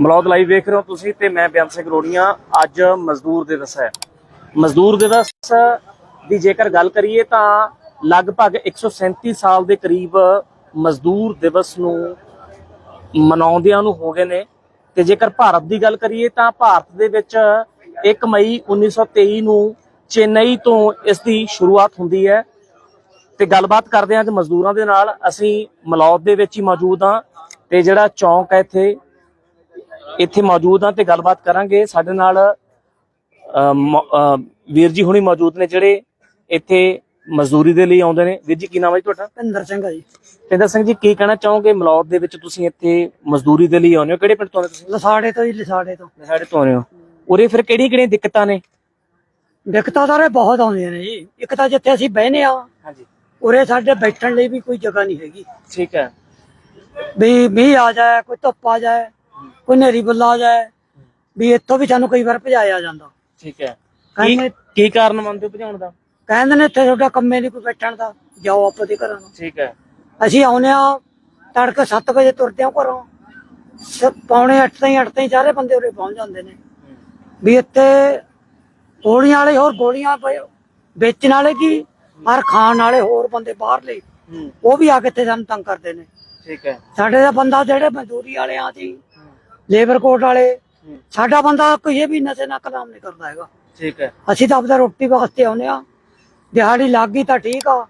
Malaud live ਵੇਖ ਰਹੇ ਹੋ ਤੁਸੀਂ ਤੇ ਮੈਂ ਬਿਆਨ ਸਿੰਘ ਰੋੜੀਆਂ, ਅੱਜ ਮਜ਼ਦੂਰ ਦਿਵਸ ਹੈ। ਮਜ਼ਦੂਰ ਦਿਵਸ ਦੀ ਜੇਕਰ ਗੱਲ ਕਰੀਏ ਤਾਂ ਲਗਭਗ 137 ਸਾਲ ਦੇ ਕਰੀਬ ਮਜ਼ਦੂਰ ਦਿਵਸ ਨੂੰ ਮਨਾਉਂਦਿਆਂ ਨੂੰ ਹੋ ਗਏ ਨੇ। ਤੇ ਜੇਕਰ ਭਾਰਤ ਦੀ ਗੱਲ ਕਰੀਏ ਤਾਂ ਭਾਰਤ ਦੇ ਵਿੱਚ 1 ਮਈ 1923 ਨੂੰ ਚੇਨਈ ਤੋਂ ਇਸ ਦੀ ਸ਼ੁਰੂਆਤ ਹੁੰਦੀ ਹੈ। ਤੇ ਗੱਲਬਾਤ ਕਰਦੇ ਹਾਂ ਅੱਜ ਮਜ਼ਦੂਰਾਂ ਦੇ ਨਾਲ। ਅਸੀਂ ਮਲੌਦ ਦੇ ਵਿੱਚ ਹੀ ਮੌਜੂਦ ਹਾਂ ਤੇ ਜਿਹੜਾ ਚੌਂਕ ਹੈ ਇੱਥੇ ਇੱਥੇ ਮੌਜੂਦ ਹਾਂ ਤੇ ਗੱਲਬਾਤ ਕਰਾਂਗੇ। ਸਾਡੇ ਨਾਲ ਵੀਰ ਜੀ ਹੁਣੀ ਮੌਜੂਦ ਨੇ ਜਿਹੜੇ ਇੱਥੇ ਮਜ਼ਦੂਰੀ ਦੇ ਲਈ ਆਉਂਦੇ ਨੇ। ਵੀਰ ਜੀ ਕੀ ਨਾਮ ਹੈ ਜੀ ਤੁਹਾਡਾ? ਭਿੰਦਰ ਸਿੰਘ ਆ ਜੀ। ਪਿੰਦਰ ਸਿੰਘ ਜੀ ਕੀ ਕਹਿਣਾ ਚਾਹੋਗੇ ਮਲੌਦ ਦੇ ਵਿੱਚ ਤੁਸੀਂ ਇੱਥੇ ਮਜ਼ਦੂਰੀ ਦੇ ਲਈ ਆਉਂਦੇ ਹੋ? ਕਿਹੜੇ ਪਿੰਡ ਤੋਂ ਆਉਂਦੇ ਤੁਸੀਂ? ਲਸਾੜੇ ਤੋਂ ਜੀ ਲਸਾੜੇ ਤੋਂ। ਸਾਡੇ ਤੋਂ ਆਉਂਦੇ ਹੋ। ਉਰੇ ਫਿਰ ਕਿਹੜੀ ਕਿਹੜੀਆਂ ਦਿੱਕਤਾਂ ਨੇ? ਦਿੱਕਤਾਂ ਸਾਰੇ ਬਹੁਤ ਆਉਂਦੀਆਂ ਨੇ ਜੀ। ਇੱਕ ਤਾਂ ਜਿੱਥੇ ਅਸੀਂ ਬਹਿਨੇ ਆ ਹਾਂਜੀ। ਉਰੇ ਸਾਡੇ ਬੈਠਣ ਲਈ ਵੀ ਕੋਈ ਜਗ੍ਹਾ ਨਹੀਂ ਹੈਗੀ। ਠੀਕ ਹੈ। ਵੀ ਮੀਂਹ ਆ ਜਾਏ ਕੋਈ ਧੁੱਪ ਆ ਜਾਏ ਕੋਈ ਨੇਰੀ ਬੱਲਾ ਆ ਜਾਏ ਵੀ ਇੱਥੋਂ ਵੀ ਸਾਨੂੰ ਕਈ ਵਾਰ ਭਜਾਇਆ ਜਾਂਦਾ। ਠੀਕ ਹੈ। ਕਹਿੰਦੇ ਕੀ ਕੀ ਕਾਰਨ ਮੰਨਦੇ ਹੋ ਭਜਾਉਣ ਦਾ? ਕਹਿੰਦੇ ਨੇ ਇੱਥੇ ਤੁਹਾਡਾ ਕੰਮੇ ਨਹੀਂ ਕੋਈ ਬੈਠਣ ਦਾ ਜਾਓ ਆਪੋ ਦੇ ਘਰਾਂ ਨੂੰ। ਠੀਕ ਹੈ। ਅਸੀਂ ਆਉਨੇ ਆ ਤੜਕੇ 7 ਵਜੇ ਤੁਰਦੇ ਆ ਘਰੋਂ। ਸ- ਪੌਣੇ 8 ਤਾਈਂ 8 ਤਾਈਂ ਸਾਰੇ ਬੰਦੇ ਉਰੇ ਪਹੁੰਚ ਜਾਂਦੇ ਨੇ। ਵੀ ਇੱਥੇ ਗੋਲੀਆਂ ਵਾਲੇ ਹੋਰ ਗੋਲੀਆਂ ਪਏ ਵੇਚਣ ਵਾਲੇ ਕੀ ਔਰ ਖਾਣ ਵਾਲੇ ਹੋਰ ਬੰਦੇ ਬਾਹਰਲੇ। ਹੂੰ। ਉਹ ਵੀ ਆ ਕੇ ਇੱਥੇ ਸਾਨੂੰ ਤੰਗ ਕਰਦੇ ਨੇ। ਠੀਕ ਹੈ। ਸਾਡੇ ਦਾ ਬੰਦਾ ਜਿਹੜੇ ਮਜ਼ਦੂਰੀ ਵਾਲੇ ਆ ਜੀ ਲੇਬਰ ਕੋਟ ਵਾਲੇ ਸਾਡਾ ਬੰਦਾ ਕੋਈ ਵੀ ਨਸ਼ੇ ਨਾਲ ਕਲਾਮ ਨਹੀਂ ਕਰਦਾ ਹੈਗਾ। ਠੀਕ ਹੈ। ਅਸੀਂ ਤਾਂ ਆਪਦਾ ਰੋਟੀ ਵਾਸਤੇ ਆਉਨੇ ਆ ਦਿਹਾੜੀ ਲੱਗ ਗਈ ਤਾਂ ਠੀਕ ਆ।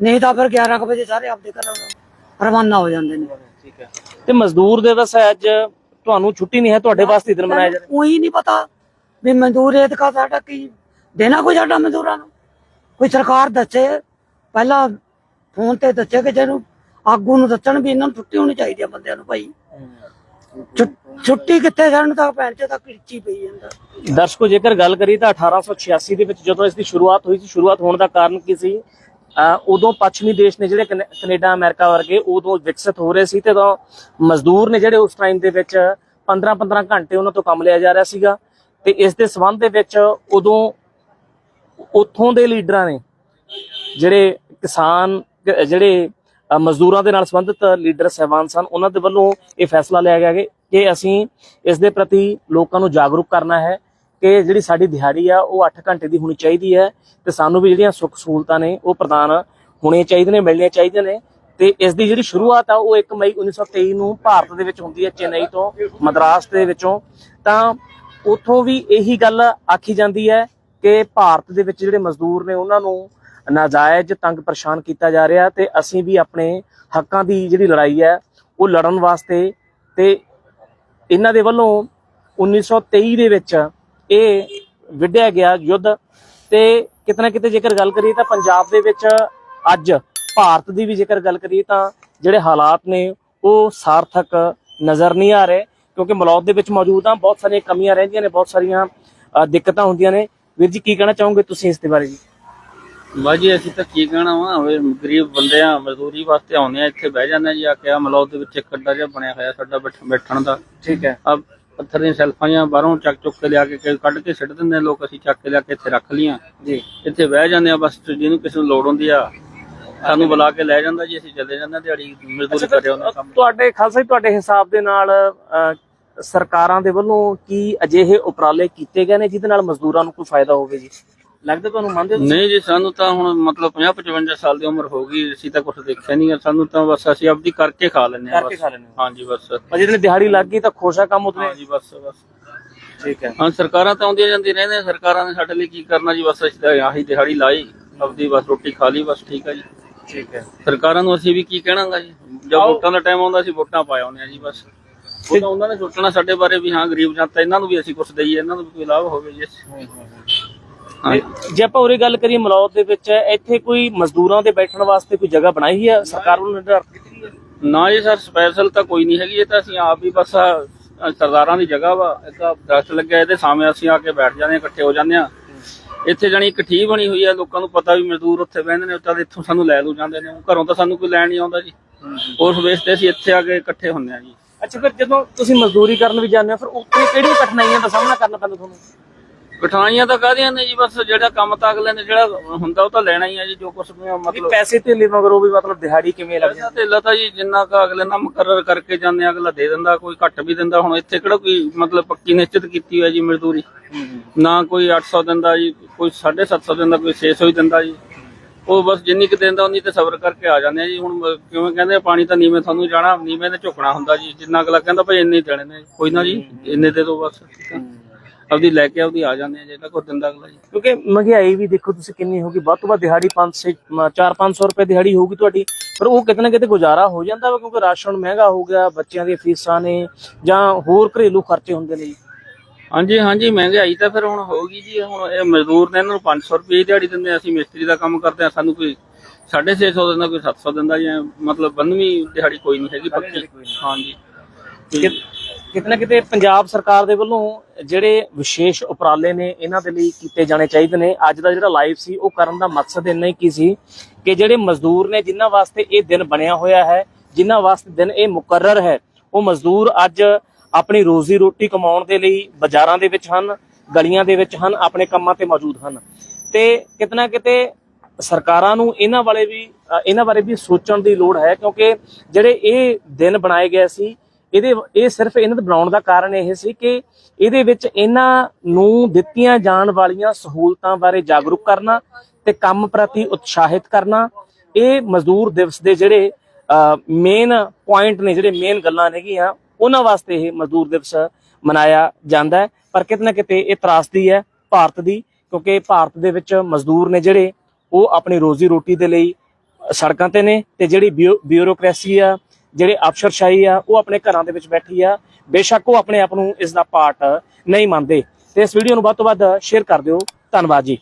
ਨਹੀਂ ਤਾਂ ਫਿਰ 11 ਕੁ ਵਜੇ ਸਾਰੇ ਆਪਦੇ ਘਰਾਂ ਰਵਾਨਾ ਹੋ ਜਾਂਦੇ ਨੇ। ਠੀਕ ਹੈ। ਤੇ ਮਜ਼ਦੂਰ ਦਿਵਸ ਹੈ ਅੱਜ ਤੁਹਾਨੂੰ ਛੁੱਟੀ ਨਹੀਂ ਹੈ ਤੁਹਾਡੇ ਵਾਸਤੇ ਦਿਨ ਮਨਾਇਆ ਜਾ ਰਿਹਾ। ਉਹੀ ਨਹੀਂ ਪਤਾ ਵੀ ਮਜ਼ਦੂਰ ਇਹਦ ਕਾ ਸਾਡਾ ਕੀ ਦੇਣਾ ਕੋਈ ਸਾਡਾ ਮਜ਼ਦੂਰਾਂ ਨੂੰ? ਕੋਈ ਸਰਕਾਰ ਦੱਸੇ ਪਹਿਲਾਂ ਫੋਨ ਤੇ ਦੱਸੇ ਕਿ ਜਿਹਨੂੰ ਆਗੂ ਨੂੰ ਦੱਸਣ ਵੀ ਇਹਨਾਂ ਨੂੰ ਛੁੱਟੀ ਹੋਣੀ ਚਾਹੀਦੀ ਆ ਬੰਦਿਆਂ ਨੂੰ ਭਾਈ। ਛੁੱਟੀ ਕਿੱਥੇ ਸਾਨੂੰ ਤਾਂ ਭੈਣ ਚ ਤਾਂ ਕਿਰਚੀ ਪਈ ਜਾਂਦਾ। ਦਰਸ਼ਕੋ, ਜੇਕਰ ਗੱਲ ਕਰੀ ਤਾਂ 1886 ਦੇ ਵਿੱਚ ਜਦੋਂ ਇਸ ਦੀ ਸ਼ੁਰੂਆਤ ਹੋਈ ਸੀ, ਸ਼ੁਰੂਆਤ ਹੋਣ ਦਾ ਕਾਰਨ ਕੀ ਸੀ? ਉਦੋਂ ਪੱਛਮੀ ਦੇਸ਼ ਨੇ ਜਿਹੜੇ ਕੈਨੇਡਾ, ਅਮਰੀਕਾ ਵਰਗੇ ਉਦੋਂ ਵਿਕਸਿਤ ਹੋ ਰਹੇ ਸੀ ਤੇ ਉਦੋਂ ਮਜ਼ਦੂਰ ਨੇ ਜਿਹੜੇ ਉਸ ਟਾਈਮ ਦੇ ਵਿੱਚ 15-15 ਘੰਟੇ ਉਹਨਾਂ ਤੋਂ ਕੰਮ ਲਿਆ ਜਾ ਰਿਹਾ ਸੀਗਾ ਤੇ ਇਸ ਦੇ ਸਬੰਧ ਦੇ ਵਿੱਚ ਉਦੋਂ ਉੱਥੋਂ ਦੇ ਲੀਡਰਾਂ ਨੇ ਜਿਹੜੇ ਕਿਸਾਨ, ਜਿਹੜੇ ਮਜ਼ਦੂਰਾਂ ਦੇ ਨਾਲ ਸੰਬੰਧਿਤ ਲੀਡਰ ਸਹਿਬਾਨ ਸਨ। ਉਹਨਾਂ ਦੇ ਵੱਲੋਂ ਇਹ ਫੈਸਲਾ ਲਿਆ ਗਿਆ ਕਿ- ਅਸੀਂ ਇਸ ਦੇ ਪ੍ਰਤੀ ਲੋਕਾਂ ਨੂੰ ਜਾਗਰੂਕ ਕਰਨਾ ਹੈ ਕਿ ਜਿਹੜੀ ਸਾਡੀ ਦਿਹਾੜੀ ਆ, ਉਹ 8 ਘੰਟੇ ਦੀ ਹੋਣੀ ਚਾਹੀਦੀ ਹੈ ਤੇ ਸਾਨੂੰ ਵੀ ਜਿਹੜੀਆਂ ਸੁੱਖ ਸਹੂਲਤਾਂ ਨੇ, ਉਹ ਪ੍ਰਦਾਨ ਹੋਣੀਆਂ ਚਾਹੀਦੀਆਂ ਨੇ, ਮਿਲਣੀਆਂ ਚਾਹੀਦੀਆਂ ਨੇ। ਤੇ ਇਸ ਦੀ ਜਿਹੜੀ ਸ਼ੁਰੂਆਤ ਆ, ਉਹ 1 ਮਈ 1923 ਨੂੰ ਭਾਰਤ ਦੇ ਵਿੱਚ ਹੁੰਦੀ ਹੈ, ਚੇਨਈ ਤੋਂ ਮਦਰਾਸ ਦੇ ਵਿੱਚੋਂ। ਤਾਂ ਉਥੋਂ ਵੀ ਇਹੀ ਗੱਲ ਆਖੀ ਜਾਂਦੀ ਹੈ ਕਿ ਭਾਰਤ ਦੇ ਵਿੱਚ ਜਿਹੜੇ ਮਜ਼ਦੂਰ ਨੇ, ਉਹਨਾਂ ਨੂੰ ਨਾਜਾਇਜ਼ ਤੰਗ ਪਰੇਸ਼ਾਨ ਕੀਤਾ ਜਾ ਰਿਹਾ ਤੇ ਅਸੀਂ ਵੀ ਆਪਣੇ ਹੱਕਾਂ ਦੀ ਜਿਹੜੀ ਲੜਾਈ ਹੈ, ਉਹ ਲੜਨ ਵਾਸਤੇ ਤੇ ਇਹਨਾਂ ਦੇ ਵੱਲੋਂ 1923 ਦੇ ਵਿੱਚ ਇਹ ਵਿੱਢਿਆ ਗਿਆ ਯੁੱਧ ਤੇ ਕਿਤੇ ਨਾ ਕਿਤੇ ਜੇਕਰ ਗੱਲ ਕਰੀਏ ਤਾਂ ਪੰਜਾਬ ਦੇ ਵਿੱਚ ਅੱਜ ਭਾਰਤ ਦੀ ਵੀ ਜੇਕਰ ਗੱਲ ਕਰੀਏ ਤਾਂ ਜਿਹੜੇ ਹਾਲਾਤ ਨੇ, ਉਹ ਸਾਰਥਕ ਨਜ਼ਰ ਨਹੀਂ ਆ ਰਹੇ ਕਿਉਂਕਿ ਮਲੌਦ ਦੇ ਵਿੱਚ ਮੌਜੂਦ ਆ, ਬਹੁਤ ਸਾਰੀਆਂ ਕਮੀਆਂ ਰਹਿੰਦੀਆਂ ਨੇ, ਬਹੁਤ ਸਾਰੀਆਂ ਦਿੱਕਤਾਂ ਹੁੰਦੀਆਂ ਨੇ। ਵੀਰ ਜੀ, ਕੀ ਕਹਿਣਾ ਚਾਹੋਗੇ ਤੁਸੀਂ ਇਸ ਦੇ ਬਾਰੇ ਜੀ? ਬਾਜੀ ਅਸੀਂ ਤਾਂ ਕੀ ਕਹਿਣਾ ਵਾ ਵੇ ਗਰੀਬ ਬੰਦੇ ਆ ਮਜ਼ਦੂਰੀ ਵਾਸਤੇ ਆਉਂਦੇ ਆ ਇੱਥੇ ਬਹਿ ਜਾਂਦੇ ਆ ਜੀ ਆ ਕੇ ਆ ਮਲੌਦ ਦੇ ਵਿੱਚ ਇੱਕ ਅੱਡਾ ਜਿਹਾ ਬਣਿਆ ਹੋਇਆ ਸਾਡਾ ਬੈਠ- ਬੈਠਣ ਦਾ। ਠੀਕ ਹੈ। ਆ ਪੱਥਰ ਦੀਆਂ ਸੈਲਫਾਂ ਜਾਂ ਬਾਹਰੋਂ ਚੱਕ ਚੁੱਕ ਕੇ ਲਿਆ ਕੇ ਕੇ ਕੱਢ ਕੇ ਸਿੱਟ ਦਿੰਦੇ ਆ ਲੋਕ ਅਸੀਂ ਚੱਕ ਕੇ ਲਿਆ ਕੇ ਇੱਥੇ ਰੱਖ ਲੀਆਂ ਜੀ। ਇੱਥੇ ਬਹਿ ਜਾਂਦੇ ਆ ਬਸ ਜਿਹਨੂੰ ਕਿਸੇ ਨੂੰ ਲੋੜ ਹੁੰਦੀ ਆ ਸਾਨੂੰ ਬੁਲਾ ਕੇ ਲੈ ਜਾਂਦਾ ਜੀ ਅਸੀਂ ਚਲੇ ਜਾਂਦੇ ਆ ਦਿਹਾੜੀ ਮਜ਼ਦੂਰੀ ਕਰਿਆ ਉਹਨਾਂ ਕੰਮ। ਤੁਹਾਡੇ ਖਾਲਸਾ ਜੀ ਤੁਹਾਡੇ ਹਿਸਾਬ ਦੇ ਨਾਲ ਅ, ਸਰਕਾਰਾਂ ਦੇ ਵੱਲੋਂ ਕੀ ਅਜਿਹੇ ਉਪਰਾਲੇ ਕੀਤੇ ਗਏ ਨੇ ਜਿਹਦੇ ਨਾਲ ਮਜ਼ਦੂਰਾਂ ਨੂੰ ਕੋਈ ਫਾਇਦਾ ਹੋਵੇ ਜੀ? ਲੱਗਦਾ ਤੁਹਾਨੂੰ ਮੰਨਦੇ ਹੋ ਨਹੀਂ ਜੀ ਸਾਨੂੰ ਤਾਂ ਹੁਣ ਮਤਲਬ 50 55 ਸਾਲ ਦੀ ਉਮਰ ਹੋ ਗਈ ਅਸੀਂ ਤਾਂ ਕੁਝ ਦੇਖਿਆ ਨਹੀਂ ਸਾਨੂੰ ਤਾਂ ਬਸ ਅਸੀਂ ਆਪਦੀ ਕਰਕੇ ਖਾ ਲੈਂਦੇ ਆ ਕਰਕੇ ਬਸ। ਖਾ ਲੈਂਦੇ ਹੋ। ਹਾਂਜੀ ਬਸ। ਪਰ ਜਿਹਦੇ ਦਿਹਾੜੀ ਲੱਗ ਗਈ ਤਾਂ ਖੁਸ਼ਾ ਕੰਮ ਉਤਨੇ? ਹਾਂਜੀ ਬਸ ਬਸ। ਠੀਕ ਹੈ। ਹਾਂ ਸਰਕਾਰਾਂ ਤਾਂ ਆਉਂਦੀਆਂ ਜਾਂਦੀਆਂ ਰਹਿੰਦੀਆਂ ਸਰਕਾਰਾਂ ਨੇ ਸਾਡੇ ਲਈ ਕੀ ਕਰਨਾ ਜੀ? ਬਸ ਅਸੀਂ ਤਾਂ ਆਹੀ ਦਿਹਾੜੀ ਲਾਈ ਆਪਦੀ ਬਸ ਰੋਟੀ ਖਾ ਲਈ ਬਸ ਠੀਕ ਹੈ ਜੀ। ਠੀਕ ਹੈ। ਸਰਕਾਰਾਂ ਨੂੰ ਅਸੀਂ ਵੀ ਕੀ ਕਹਿਣਾਗਾ ਜੀ? ਜਦ ਵੋਟਾਂ ਦਾ ਟਾਈਮ ਆਉਂਦਾ ਸੀ ਵੋਟਾਂ ਪਾ ਆਉਂਦੇ ਆ ਜੀ ਬਸ। ਉਹ ਤਾਂ ਉਹਨਾਂ ਨੇ ਸੋਚਣਾ ਸਾਡੇ ਬਾਰੇ ਵੀ ਹਾਂ ਗਰੀਬ ਜਨਤਾ ਇਹਨਾਂ ਨੂੰ ਵੀ ਅਸੀਂ ਕੁਝ ਦਈਏ ਇਹਨਾਂ ਨੂੰ ਵੀ ਕੋਈ ਲਾਭ ਹੋਵੇ ਜੀ। ਹਾਂ। ਜੇ ਆਪਾਂ ਉਰੇ ਗੱਲ ਕਰੀਏ ਮਲੌਦ ਦੇ ਵਿੱਚ ਇੱਥੇ ਕੋਈ ਮਜ਼ਦੂਰਾਂ ਦੇ ਬੈਠਣ ਵਾਸਤੇ ਕੋਈ ਜਗ੍ਹਾ ਬਣਾਈ ਹੈ? ਸਰਕਾਰ ਵੱਲੋਂ ਨਿਰਧਾਰਿਤ ਕੀਤੀ ਹੈ? ਨਾ ਜੀ ਸਰ ਸਪੈਸ਼ਲ ਤਾਂ ਕੋਈ ਨਹੀਂ ਹੈਗੀ ਇਹ ਤਾਂ ਅਸੀਂ ਆਪ ਹੀ ਬਸ ਆਹ ਸਰਦਾਰਾਂ ਦੀ ਜਗ੍ਹਾ ਵਾ ਇੱਕ ਆਹ ਦਰਖਤ ਲੱਗਿਆ ਇਹਦੇ ਸਾਹਮਣੇ ਅਸੀਂ ਆ ਕੇ ਬੈਠ ਜਾਂਦੇ ਹਾਂ ਇਕੱਠੇ ਹੋ ਜਾਂਦੇ ਆ ਇੱਥੇ ਜਾਣੀ ਇਕੱਠੀ ਬਣੀ ਹੋਈ ਹੈ ਲੋਕਾਂ ਨੂੰ ਪਤਾ ਵੀ ਮਜ਼ਦੂਰ ਉੱਥੇ ਬਹਿੰਦੇ ਨੇ ਤਾਂ ਇੱਥੋਂ ਸਾਨੂੰ ਲੈ ਲੂ ਜਾਂਦੇ ਨੇ ਘਰੋਂ ਤਾਂ ਸਾਨੂੰ ਕੋਈ ਲੈਣ ਨਹੀਂ ਆਉਂਦਾ ਜੀ। ਉਸ ਵੇਸ ਤੇ ਅਸੀਂ ਇੱਥੇ ਆ ਕੇ ਇਕੱਠੇ ਹੁੰਦੇ ਆ ਜੀ। ਅੱਛਾ ਫਿਰ ਜਦੋਂ ਤੁਸੀਂ ਮਜ਼ਦੂਰੀ ਕਰਨ ਵੀ ਜਾਂਦੇ ਹੋ ਫਿਰ ਉੱਥੇ ਕਿਹੜੀਆਂ ਕਠਿਨਾਈਆਂ ਦਾ ਸਾਹਮਣਾ ਕਰਨਾ ਪੈਂਦਾ ਤੁਹਾਨੂੰ? ਕਠਿਨਾਈਆਂ ਤਾਂ ਕਾਹਦੀਆਂ ਨੇ ਜੀ? ਬਸ ਜਿਹੜਾ ਕੰਮ ਤਾਂ ਅਗਲੇ ਨੇ ਜਿਹੜਾ ਹੁੰਦਾ ਉਹ ਤਾਂ ਲੈਣਾ ਹੀ ਆ ਜੀ ਜੋ ਕੁਝ ਮਤਲਬ ਪੈਸੇ ਤੇ ਮਗਰੋਂ ਵੀ ਮਤਲਬ ਦਿਹਾੜੀ ਕਿਵੇਂ ਲੱਗ ਪੈਸਾ ਤੇ ਤਾਂ ਜੀ ਜਿੰਨਾ ਕਾ ਅਗਲੇ ਨਾਲ ਮੁਕਰਰ ਕਰਕੇ ਜਾਂਦੇ ਆ, ਅਗਲਾ ਦੇ ਦਿੰਦਾ ਕੋਈ ਘੱਟ ਵੀ ਦਿੰਦਾ। ਹੁਣ ਇੱਥੇ ਕਿਹੜਾ ਕੋਈ ਮਤਲਬ ਪੱਕੀ ਨਿਸ਼ਚਿਤ ਕੀਤੀ ਹੋਈ ਹੈ ਜੀ ਮਜ਼ਦੂਰੀ? ਨਾ ਕੋਈ 800 ਦਿੰਦਾ ਜੀ ਕੋਈ 750 ਦਿੰਦਾ ਕੋਈ 600 ਹੀ ਦਿੰਦਾ ਜੀ। ਉਹ ਬਸ ਜਿੰਨੀ ਕੁ ਦਿੰਦਾ ਉਨੀ ਤੇ ਸਬਰ ਕਰਕੇ ਆ ਜਾਂਦੇ ਆ ਜੀ। ਹੁਣ ਕਿਵੇਂ ਕਹਿੰਦੇ ਪਾਣੀ ਤਾਂ ਨੀਵੇਂ ਤੁਹਾਨੂੰ ਜਾਣਾ ਨੀਵੇਂ ਤੇ ਝੁਕਣਾ ਹੁੰਦਾ ਜੀ। ਜਿੰਨਾ ਅਗਲਾ ਕਹਿੰਦਾ ਭਾਈ ਇੰਨੇ ਦੇਣੇ ਨੇ। ਕੋਈ ਨਾ ਜੀ ਇੰਨੇ ਦੇ ਦਿਓ ਬਸ। ਠੀਕ ਆ। ਆਪਦੀ ਲੈ ਕੇ ਆਪਦੀ ਆ ਜਾਂਦੇ ਆ ਜਿਹੜਾ ਕੋਈ ਦਿੰਦਾ ਅਗਲਾ ਜੀ। ਕਿਉਂਕਿ ਮਹਿੰਗਾਈ ਵੀ ਦੇਖੋ ਤੁਸੀਂ ਕਿੰਨੀ ਹੋਗੀ ਵੱਧ ਤੋਂ ਵੱਧ ਦਿਹਾੜੀ 5 ਸੇ 4 500 ਰੁਪਏ ਦਿਹਾੜੀ ਹੋਊਗੀ ਤੁਹਾਡੀ। ਪਰ ਉਹ ਕਿਤੇ ਨਾ ਕਿਤੇ ਗੁਜ਼ਾਰਾ ਹੋ ਜਾਂਦਾ ਵਾ ਕਿਉਂਕਿ ਰਾਸ਼ਨ ਮਹਿੰਗਾ ਹੋ ਗਿਆ ਬੱਚਿਆਂ ਦੀਆਂ ਫੀਸਾਂ ਨੇ ਜਾਂ ਹੋਰ ਘਰੇਲੂ ਖਰਚੇ ਹੁੰਦੇ ਨੇ ਜੀ। ਹਾਂਜੀ ਹਾਂਜੀ ਮਹਿੰਗਾਈ ਤਾਂ ਫਿਰ ਹੁਣ ਹੋਗੀ ਜੀ। ਹੁਣ ਇਹ ਮਜ਼ਦੂਰ ਨੇ ਇਹਨਾਂ ਨੂੰ 500 ਰੁਪਏ ਦਿਹਾੜੀ ਦਿੰਦੇ ਆ, ਅਸੀਂ ਮਿਸਤਰੀ ਦਾ ਕੰਮ ਕਰਦੇ ਆ ਸਾਨੂੰ ਕੋਈ 650 ਦਿੰਦਾ ਕੋਈ 700 ਦਿੰਦਾ ਜੀ ਮਤਲਬ ਬੰਨਵੀਂ ਦਿਹਾੜੀ ਕੋਈ ਨਹੀਂ ਹੈਗੀ ਪੱਕੀ। ਹਾਂਜੀ। ਕਿਤੇ ਨਾ ਕਿਤੇ ਪੰਜਾਬ ਸਰਕਾਰ ਦੇ ਵੱਲੋਂ ਜਿਹੜੇ ਵਿਸ਼ੇਸ਼ ਉਪਰਾਲੇ ਨੇ, ਇਹਨਾਂ ਦੇ ਲਈ ਕੀਤੇ ਜਾਣੇ ਚਾਹੀਦੇ ਨੇ। ਅੱਜ ਦਾ ਜਿਹੜਾ ਲਾਈਵ ਸੀ, ਉਹ ਕਰਨ ਦਾ ਮਕਸਦ ਇੰਨਾ ਹੀ ਕੀ ਸੀ ਕਿ ਜਿਹੜੇ ਮਜ਼ਦੂਰ ਨੇ, ਜਿਨ੍ਹਾਂ ਵਾਸਤੇ ਇਹ ਦਿਨ ਬਣਿਆ ਹੋਇਆ ਹੈ, ਜਿਨ੍ਹਾਂ ਵਾਸਤੇ ਦਿਨ ਇਹ ਮੁਕਰਰ ਹੈ, ਉਹ ਮਜ਼ਦੂਰ ਅੱਜ ਆਪਣੀ ਰੋਜ਼ੀ ਰੋਟੀ ਕਮਾਉਣ ਦੇ ਲਈ ਬਾਜ਼ਾਰਾਂ ਦੇ ਵਿੱਚ ਹਨ, ਗਲੀਆਂ ਦੇ ਵਿੱਚ ਹਨ, ਆਪਣੇ ਕੰਮਾਂ ਤੇ ਮੌਜੂਦ ਹਨ। ਤੇ ਕਿਤੇ ਨਾ ਕਿਤੇ ਸਰਕਾਰਾਂ ਨੂੰ ਇਹਨਾਂ ਵਾਲੇ ਵੀ ਇਹਨਾਂ ਬਾਰੇ ਵੀ ਸੋਚਣ ਦੀ ਲੋੜ ਹੈ, ਕਿਉਂਕਿ ਜਿਹੜੇ ਇਹ ਦਿਨ ਬਣਾਏ ਗਏ ਸੀ ਇਹਦੇ ਇਹ ਸਿਰਫ ਇਹਨਾਂ ਦੇ ਬਣਾਉਣ ਦਾ ਕਾਰਨ ਇਹ ਸੀ ਕਿ ਇਹਦੇ ਵਿੱਚ ਇਹਨਾਂ ਨੂੰ ਦਿੱਤੀਆਂ ਜਾਣ ਵਾਲੀਆਂ ਸਹੂਲਤਾਂ ਬਾਰੇ ਜਾਗਰੂਕ ਕਰਨਾ ਤੇ ਕੰਮ ਪ੍ਰਤੀ ਉਤਸ਼ਾਹਿਤ ਕਰਨਾ। ਇਹ ਮਜ਼ਦੂਰ ਦਿਵਸ ਦੇ ਜਿਹੜੇ ਮੇਨ ਪੁਆਇੰਟ ਨੇ, ਜਿਹੜੇ ਮੇਨ ਗੱਲਾਂ ਨੇਗੀਆਂ, ਉਹਨਾਂ ਵਾਸਤੇ ਇਹ ਮਜ਼ਦੂਰ ਦਿਵਸ ਮਨਾਇਆ ਜਾਂਦਾ ਹੈ। ਪਰ ਕਿਤੇ ਨਾ ਕਿਤੇ ਇਹ ਤਰਾਸਦੀ ਹੈ ਭਾਰਤ ਦੀ, ਕਿਉਂਕਿ ਭਾਰਤ ਦੇ ਵਿੱਚ ਮਜ਼ਦੂਰ ਨੇ ਜਿਹੜੇ, ਉਹ ਆਪਣੀ ਰੋਜ਼ੀ ਰੋਟੀ ਦੇ ਲਈ ਸੜਕਾਂ ਤੇ ਨੇ ਤੇ ਜਿਹੜੀ ਬਿਊ- ਬਿਊਰੋਕ੍ਰੇਸੀ ਆ ਜਿਹੜੇ ਅਫਸਰਸ਼ਾਹੀ ਆ, ਉਹ ਆਪਣੇ ਘਰਾਂ ਦੇ ਵਿੱਚ ਬੈਠੀ ਆ। ਬੇਸ਼ੱਕ ਉਹ ਆਪਣੇ ਆਪ ਨੂੰ ਇਸ ਦਾ ਪਾਰਟ ਨਹੀਂ ਮੰਨਦੇ। ਤੇ ਇਸ ਵੀਡੀਓ ਨੂੰ ਵੱਧ ਤੋਂ ਵੱਧ ਸ਼ੇਅਰ ਕਰ ਦਿਓ। ਧੰਨਵਾਦ ਜੀ।